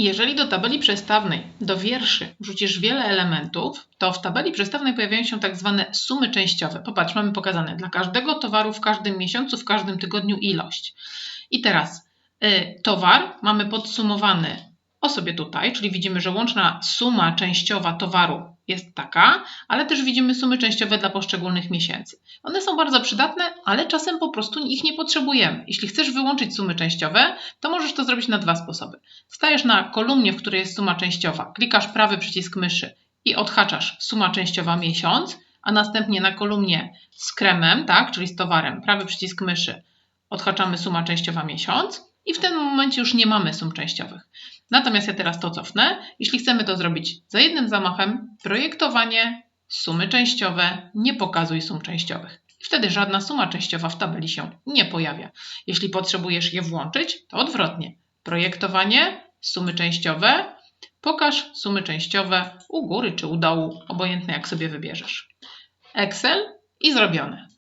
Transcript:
Jeżeli do tabeli przestawnej, do wierszy wrzucisz wiele elementów, to w tabeli przestawnej pojawiają się tak zwane sumy częściowe. Popatrz, mamy pokazane dla każdego towaru w każdym miesiącu, w każdym tygodniu ilość. I teraz y, towar mamy podsumowany o sobie tutaj, czyli widzimy, że łączna suma częściowa towaru jest taka, ale też widzimy sumy częściowe dla poszczególnych miesięcy. One są bardzo przydatne, ale czasem po prostu ich nie potrzebujemy. Jeśli chcesz wyłączyć sumy częściowe, to możesz to zrobić na dwa sposoby. Stajesz na kolumnie, w której jest suma częściowa, klikasz prawy przycisk myszy i odhaczasz suma częściowa miesiąc, a następnie na kolumnie z kremem, tak, czyli z towarem, prawy przycisk myszy, odhaczamy suma częściowa miesiąc i w tym momencie już nie mamy sum częściowych. Natomiast ja teraz to cofnę. Jeśli chcemy to zrobić za jednym zamachem, projektowanie, sumy częściowe, nie pokazuj sum częściowych. I wtedy żadna suma częściowa w tabeli się nie pojawia. Jeśli potrzebujesz je włączyć, to odwrotnie. Projektowanie, sumy częściowe, pokaż sumy częściowe u góry czy u dołu, obojętne jak sobie wybierzesz. Excel i zrobione.